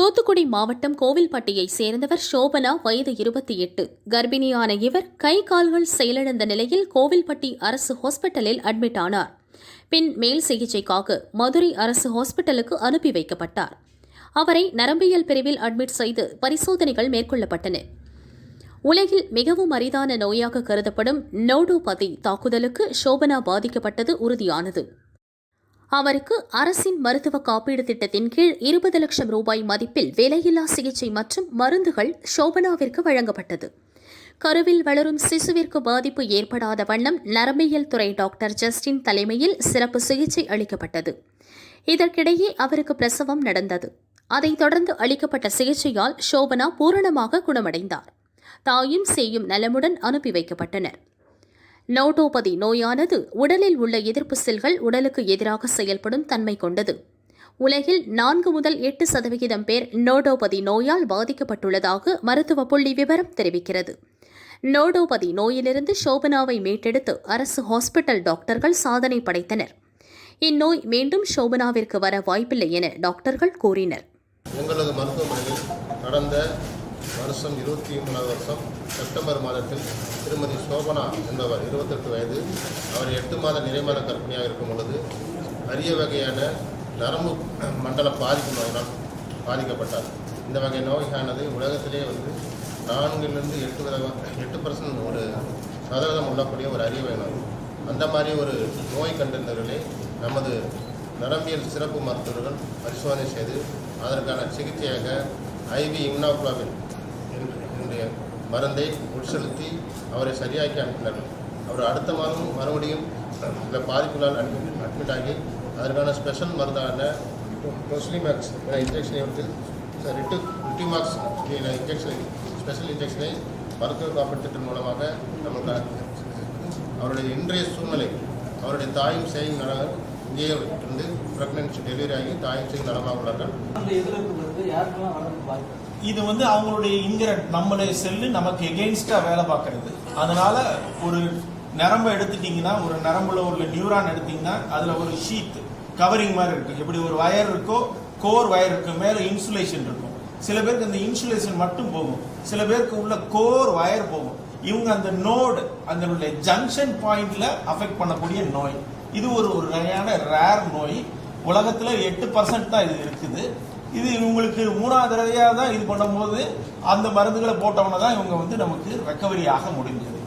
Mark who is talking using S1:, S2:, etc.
S1: தூத்துக்குடி மாவட்டம் கோவில்பட்டியை சேர்ந்தவர் சோபனா வயது இருபத்தி எட்டு. கர்ப்பிணியான இவர் கை கால்கள் செயலிழந்த நிலையில் கோவில்பட்டி அரசு ஹாஸ்பிட்டலில் அட்மிட் ஆனார். பின் மேல் சிகிச்சைக்காக மதுரை அரசு ஹாஸ்பிட்டலுக்கு அனுப்பி வைக்கப்பட்டார். அவரை நரம்பியல் பிரிவில் அட்மிட் செய்து பரிசோதனைகள் மேற்கொள்ளப்பட்டன. உலகில் மிகவும் அரிதான நோயாக கருதப்படும் நோடோபதி தாக்குதலுக்கு சோபனா பாதிக்கப்பட்டது உறுதியானது. அவருக்கு அரசின் மருத்துவ காப்பீடு திட்டத்தின் கீழ் இருபது லட்சம் ரூபாய் மதிப்பில் விலையில்லா சிகிச்சை மற்றும் மருந்துகள் ஷோபனாவிற்கு வழங்கப்பட்டது. கருவில் வளரும் சிசுவிற்கு பாதிப்பு ஏற்படாத வண்ணம் நரம்பியல் துறை டாக்டர் ஜஸ்டின் தலைமையில் சிறப்பு சிகிச்சை அளிக்கப்பட்டது. இதற்கிடையே அவருக்கு பிரசவம் நடந்தது. அதைத் தொடர்ந்து அளிக்கப்பட்ட சிகிச்சையால் ஷோபனா பூரணமாக குணமடைந்தார். தாயும் சேயும் நலமுடன் அனுப்பி வைக்கப்பட்டனர். நோட்டோபதி நோயானது உடலில் உள்ள எதிர்ப்பு செல்கள் உடலுக்கு எதிராக செயல்படும் தன்மை கொண்டது. உலகில் நான்கு முதல் எட்டு சதவிகிதம் பேர் நோடோபதி நோயால் பாதிக்கப்பட்டுள்ளதாக மருத்துவ புள்ளி விவரம் தெரிவிக்கிறது. நோடோபதி நோயிலிருந்து சோபனாவை மீட்டெடுத்து அரசு ஹாஸ்பிட்டல் டாக்டர்கள் சாதனை படைத்தனர். இந்நோய் மீண்டும் சோபனாவிற்கு வர வாய்ப்பில்லை என டாக்டர்கள் கூறினர்.
S2: மருத்துவமனையில் கடந்த வருஷம் இருபத்தி மூணாவது வருஷம் செப்டம்பர் மாதத்தில் திருமதி சோபனா என்பவர் இருபத்தெட்டு வயது. அவர் எட்டு மாத நிறைமாத கர்ப்பிணியாக இருக்கும் பொழுது அரிய வகையான நரம்பு மண்டல பாதிப்பு நோயினால் பாதிக்கப்பட்டார். இந்த வகை நோய்கானது உலகத்திலே வந்து நான்கிலிருந்து எட்டு வித எட்டு பர்சன்ட் ஒரு சதவீதம் உள்ளக்கூடிய ஒரு அரிய வகை நோய். அந்த மாதிரி ஒரு நோய் கண்டறிந்தவர்களே நமது நரம்பியல் சிறப்பு மருத்துவர்கள் பரிசோதனை செய்து அதற்கான சிகிச்சையாக ஐவி இம்னாகுளாவின் அவருடைய மருந்தை உட்செலுத்தி அவரை சரியாக்கி அனுப்பினார்கள். அவர் அடுத்த மாதம் மறுபடியும் இந்த பாதிப்புகளால் அட்மிட் அட்மிட் ஆகி அதற்கான ஸ்பெஷல் மருந்தான டொஸ்லிமேக்ஸ் இன்ஜெக்ஷனை எடுத்து ரிட்டு ரிட்டிமாக்ஸ் என இன்ஜெக்ஷன் ஸ்பெஷல் இன்ஜெக்ஷனை மருத்துவ காப்பீட்டு திட்டம் மூலமாக நமக்கு அவருடைய இன்றைய சூழ்நிலை அவருடைய தாயும் செய்யும் நல இங்கேயே இருந்து ப்ரெக்னன்சி டெலிவரி ஆகி தாயும் செய்யும் நலமாக உள்ளார்கள்.
S3: அந்த எதிர்ப்பு வந்து யாருக்கெல்லாம் வளர்ந்து
S4: இது வந்து அவங்களுடைய இன்கிரட் நம்மளுடைய செல்லு நமக்கு எகெயின்ஸ்டா வேலை பார்க்கறது. அதனால ஒரு நரம்பை எடுத்துட்டீங்கன்னா ஒரு நரம்புல ஒரு நியூரான் எடுத்தீங்கன்னா அதுல ஒரு ஷீத் கவரிங் மாதிரி இருக்கு. எப்படி ஒரு வயர் இருக்கோ கோர் வயர் இருக்கு மேல இன்சுலேஷன் இருக்கும். சில பேருக்கு அந்த இன்சுலேஷன் மட்டும் போகும். சில பேருக்கு உள்ள கோர் வயர் போகும். இவங்க அந்த நோடு அதனுடைய ஜங்ஷன் பாயிண்ட்ல அஃபெக்ட் பண்ணக்கூடிய நோய். இது ஒரு ஒரு வகையான ரேர் நோய். உலகத்துல எட்டு பர்சன்ட் தான் இது இருக்குது. இது இவங்களுக்கு மூணாவது தடவையாக தான் இது பண்ணும்போது அந்த மருந்துகளை போட்டவன தான் இவங்க வந்து நமக்கு ரெக்கவரி ஆக முடிஞ்சது.